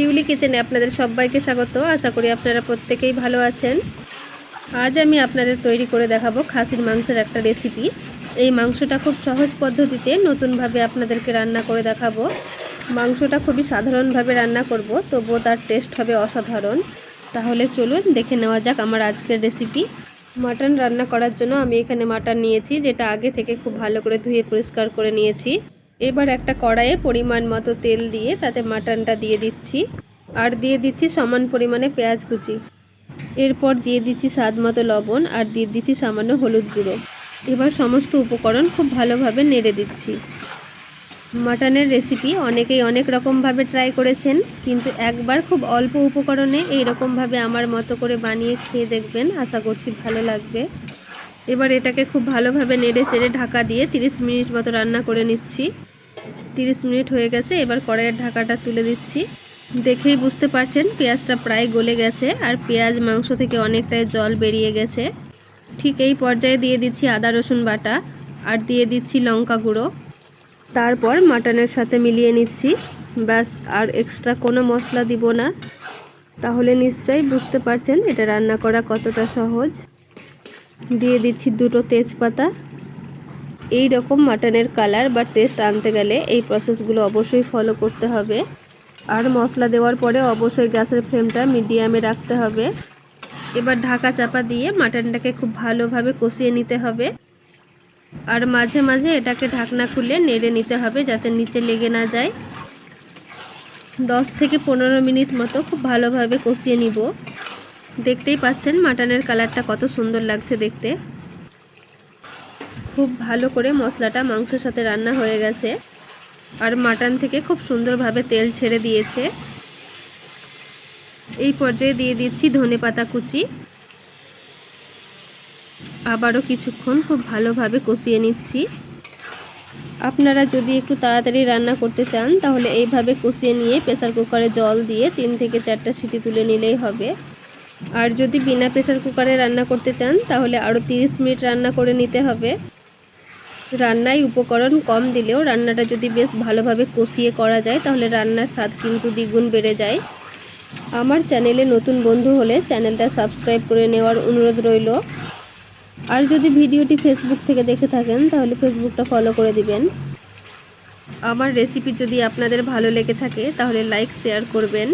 শিউলি কিচেনে আপনাদের সবাইকে স্বাগত। আশা করি আপনারা প্রত্যেকেই ভালো আছেন। আজ আমি আপনাদের তৈরি করে দেখাবো খাসির মাংসের একটা রেসিপি এই মাংসটা খুব সহজ পদ্ধতিতে নতুনভাবে আপনাদেরকে রান্না করে দেখাবো। মাংসটা খুবই সাধারণভাবে রান্না করব, তবুও তার টেস্ট হবে অসাধারণ। তাহলে চলুন দেখে নেওয়া যাক আমার আজকের রেসিপি মাটন রান্না করার জন্য আমি এখানে মাটন নিয়েছি, যেটা আগে থেকে খুব ভালো করে ধুয়ে পরিষ্কার করে নিয়েছি। এবার একটা কড়াইয়ে পরিমাণ মতো তেল দিয়ে তাতে মাটনটা দিয়ে দিচ্ছি। আর দিয়ে দিচ্ছি সমান পরিমাণে পেঁয়াজ কুচি। এরপর দিয়ে দিচ্ছি স্বাদ মতো লবণ আর দিয়ে দিচ্ছি সামান্য হলুদ গুঁড়ো। এবার সমস্ত উপকরণ খুব ভালোভাবে নেড়ে দিচ্ছি। মাটনের রেসিপি অনেকেই অনেক রকমভাবে ট্রাই করেছেন, কিন্তু একবার খুব অল্প উপকরণে এই রকমভাবে আমার মতো করে বানিয়ে খেয়ে দেখবেন, আশা করছি ভালো লাগবে। এবার এটাকে খুব ভালোভাবে নেড়ে চেড়ে ঢাকা দিয়ে 30 মিনিট মতো রান্না করে নিচ্ছি। 30 মিনিট হয়ে গেছে, এবার কড়াইয়ের ঢাকাটা তুলে দিচ্ছি। দেখেই বুঝতে পারছেন, পেঁয়াজটা প্রায় গলে গেছে আর পেঁয়াজ মাংস থেকে অনেকটাই জল বেরিয়ে গেছে। ঠিক এই পর্যায়ে দিয়ে দিচ্ছি আদা, রসুন বাটা আর দিয়ে দিচ্ছি লঙ্কা গুঁড়ো। তারপর মাটনের সাথে মিলিয়ে নিচ্ছি। ব্যাস, আর এক্সট্রা কোনো মশলা দিব না। তাহলে নিশ্চয়ই বুঝতে পারছেন এটা রান্না করা কতটা সহজ। দিয়ে দিচ্ছি দুটো তেজপাতা। এই রকম মাটনের কালার বা টেস্ট আনতে গেলে এই প্রসেসগুলো অবশ্যই ফলো করতে হবে। আর মশলা দেওয়ার পরে অবশ্যই গ্যাসের ফ্লেমটা মিডিয়ামে রাখতে হবে। এবার ঢাকা চাপা দিয়ে মাটনটাকে খুব ভালোভাবে কষিয়ে নিতে হবে। আর মাঝে মাঝে এটাকে ঢাকনা খুলে নেড়ে নিতে হবে যাতে নিচে লেগে না যায়। দশ থেকে পনেরো মিনিট মতো খুব ভালোভাবে কষিয়ে নিব। দেখতেই পাচ্ছেন মাটনের কালারটা কত সুন্দর লাগছে দেখতে। খুব ভালো করে মশলাটা, মাংসের সাথে রান্না হয়ে গেছে। আর মাটন থেকে খুব সুন্দরভাবে তেল ছেড়ে দিয়েছে। এই পর্যায়ে দিয়ে দিচ্ছি ধনে পাতা কুচি। আবারও কিছুক্ষণ খুব ভালোভাবে কষিয়ে নিচ্ছি। আপনারা যদি একটু তাড়াতাড়ি রান্না করতে চান, তাহলে এইভাবে কষিয়ে নিয়ে প্রেসার কুকারে জল দিয়ে তিন থেকে চারটা সিটি তুলে নিলেই হবে। আর যদি বিনা প্রেসার কুকারে রান্না করতে চান, তাহলে আরও তিরিশ মিনিট রান্না করে নিতে হবে। রান্নায় উপকরণ কম দিলেও রান্নাটা যদি বেশ ভালোভাবে কষিয়ে করা যায়, তাহলে রান্নার স্বাদ কিন্তু দ্বিগুণ বেড়ে যায়। আমার চ্যানেলে নতুন বন্ধু হলে চ্যানেলটা সাবস্ক্রাইব করে নেওয়ার অনুরোধ রইল। আর যদি ভিডিওটি ফেসবুক থেকে দেখে থাকেন, তাহলে ফেসবুকটা ফলো করে দিবেন। আমার রেসিপি যদি আপনাদের ভালো লেগে থাকে, তাহলে লাইক শেয়ার করবেন।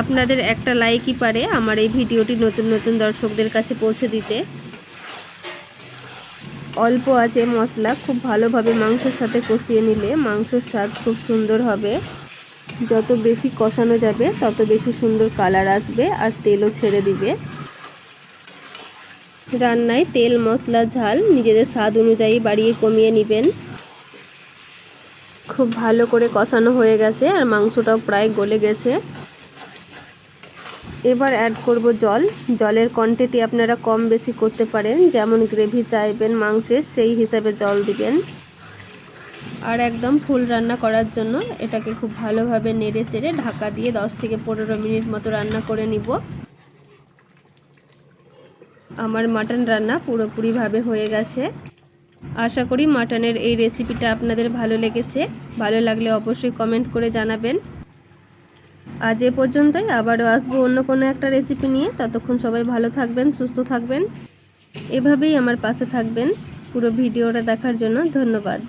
আপনাদের একটা লাইকই পারে আমার এই ভিডিওটি নতুন নতুন দর্শকদের কাছে পৌঁছে দিতে। অল্প আছে মশলা, খুব ভালোভাবে মাংসের সাথে কষিয়ে নিলে মাংসের স্বাদ খুব সুন্দর হবে। যত বেশি কষানো যাবে, তত বেশি সুন্দর কালার আসবে আর তেলও ছেড়ে দিবে। রান্নায় তেল, মশলা, ঝাল নিজেদের স্বাদ অনুযায়ী বাড়িয়ে কমিয়ে নেবেন। খুব ভালো করে কষানো হয়ে গেছে আর মাংসটাও প্রায় গলে গেছে। এবার অ্যাড করব জল। জলের কোয়ান্টিটি আপনারা কম বেশি করতে পারেন। যেমন গ্রেভি চাইবেন মাংসের, সেই হিসাবে জল দিবেন। আর একদম ফুল রান্না করার জন্য এটাকে খুব ভালোভাবে নেড়ে চেড়ে ঢাকা দিয়ে 10 থেকে পনেরো মিনিট মতো রান্না করে নিব। আমার মাটন রান্না পুরোপুরিভাবে হয়ে গেছে। আশা করি মাটনের এই রেসিপিটা আপনাদের ভালো লেগেছে। ভালো লাগলে অবশ্যই কমেন্ট করে জানাবেন। আজ এ পর্যন্তই, আবারও আসব অন্য কোনো একটা রেসিপি নিয়ে। ততক্ষণ সবাই ভালো থাকবেন, সুস্থ থাকবেন। এভাবেই আমার পাশে থাকবেন পুরো ভিডিওটা দেখার জন্য ধন্যবাদ।